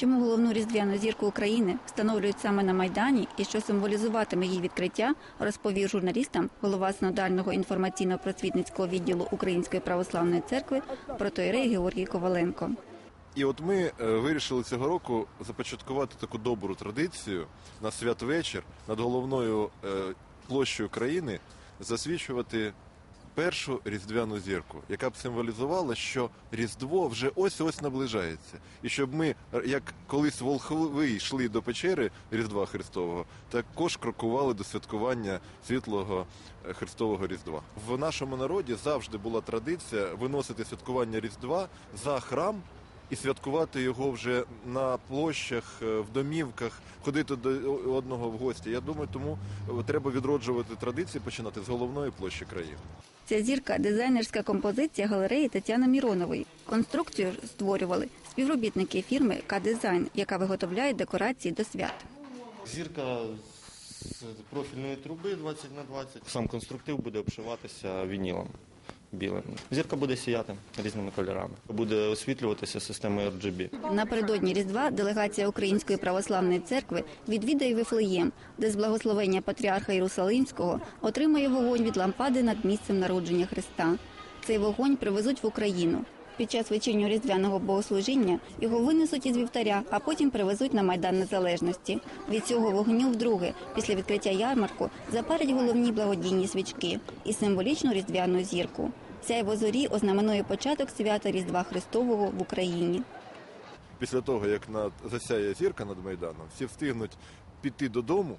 Чому головну різдвяну зірку України встановлюють саме на майдані і що символізуватиме її відкриття, розповів журналістам голова Синодального інформаційно-просвітницького відділу Української православної церкви протоїрей Георгій Коваленко. І от ми е, вирішили цього року започаткувати таку добру традицію на святвечір над головною е, площею країни засвічувати першу різдвяну зірку, яка б символізувала, що Різдво вже ось ось наближається, і щоб ми, як колись волхви йшли до печери Різдва Христового, також крокували до святкування світлого е, Христового Різдва. В нашому народі завжди була традиція виносити святкування Різдва за храм і святкувати його вже на площах, е, в домівках, ходити до одного в гості. Я думаю, тому е, треба відроджувати традиції, починати з головної площі країни. Ця зірка дизайнерська композиція галереї Тетяни Міронової. Конструкцію створювали співробітники фірми К-Дизайн, яка виготовляє декорації до свят. Зірка з профільної труби 20 на 20. Сам конструктив буде обшиватися вінілом білим. Зірка буде сіяти різними кольорами. Буде освітлюватися системою RGB. Напередодні Різдва делегація Української православної церкви відвідає Вифлеєм, де з благословення патріарха Єрусалимського отримає вогонь від лампади над місцем народження Христа. Цей вогонь привезуть в Україну. Під час вечірнього різдвяного богослужіння його винесуть із вівтаря, а потім привезуть на майдан незалежності. Від цього вогню вдруге, після відкриття ярмарку, запалять головні благодійні свічки і символічну різдвяну зірку. Сяйво зорі ознаменує початок свята Різдва Христового в Україні. Після того, як засяє зірка над майданом, всі встигнуть піти додому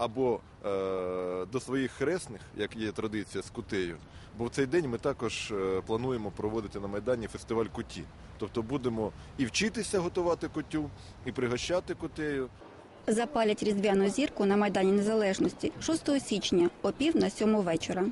або е, до своїх хресних, як є традиція з кутею. Бо в цей день ми також е, плануємо проводити на майдані фестиваль куті. Тобто будемо і вчитися готувати кутю, і пригощати кутею. Запалять різдвяну зірку на майдані Незалежності 6 січня о пів на сьому вечора.